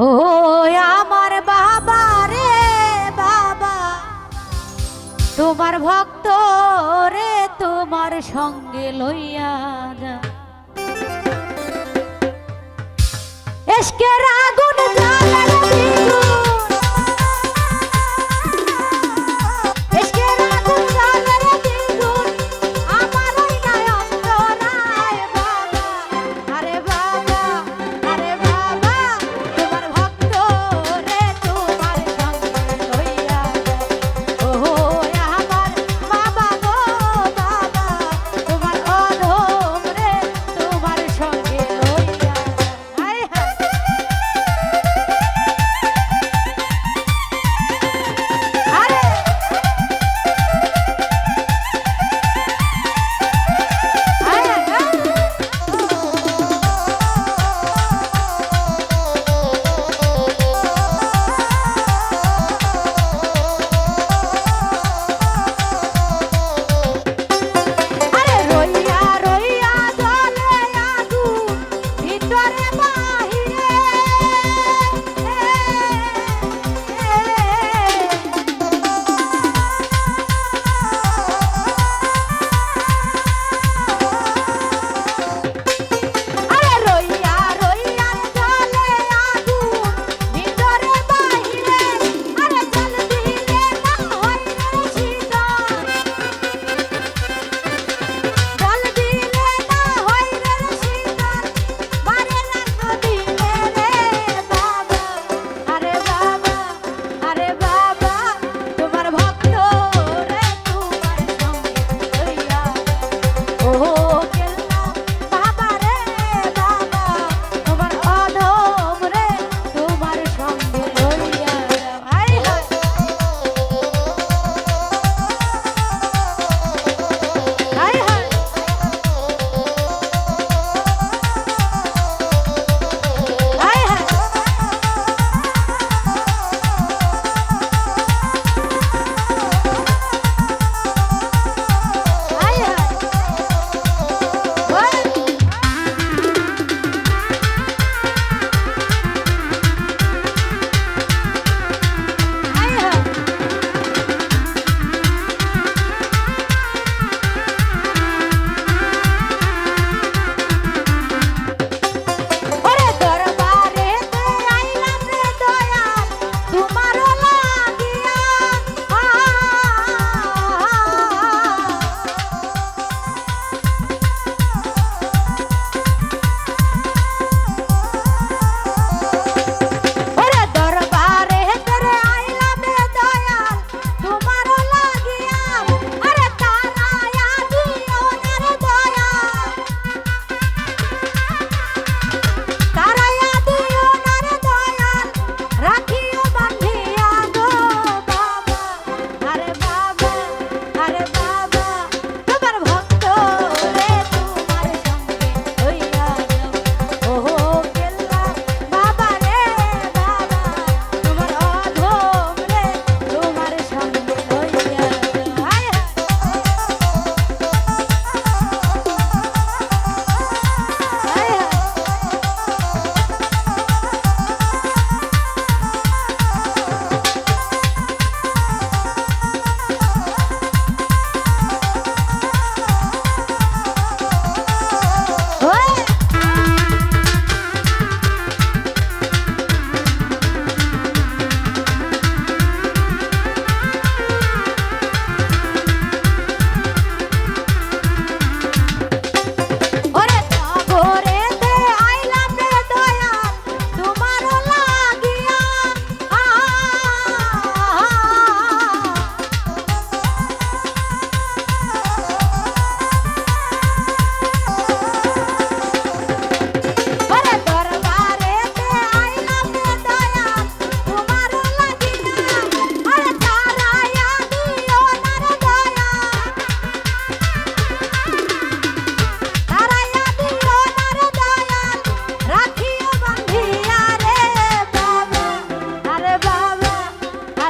ও আমার বাবা রে বাবা। তোমার ভক্ত রে তোমার সঙ্গে লইয়া যা। SK রাগো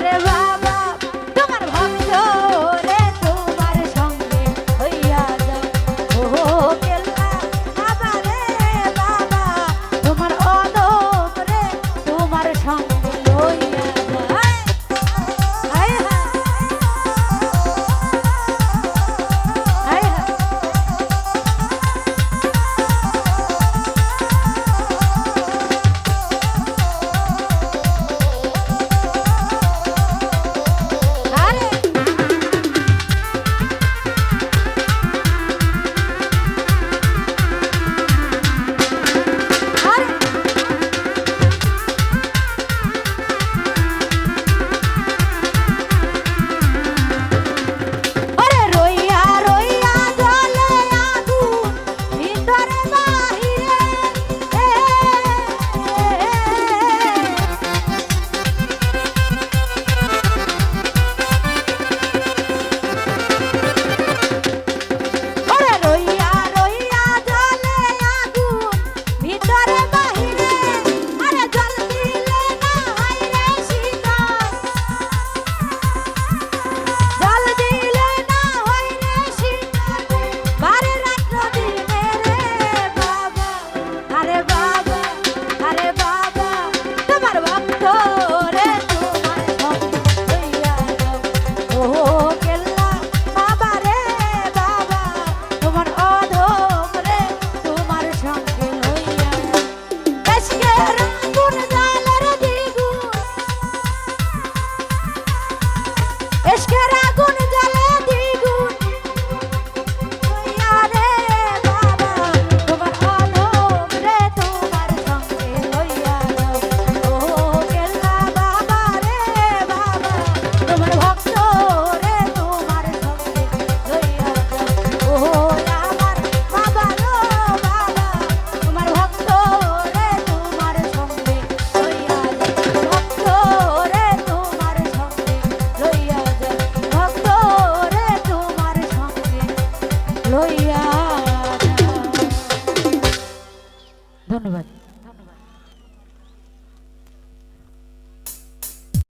Whatever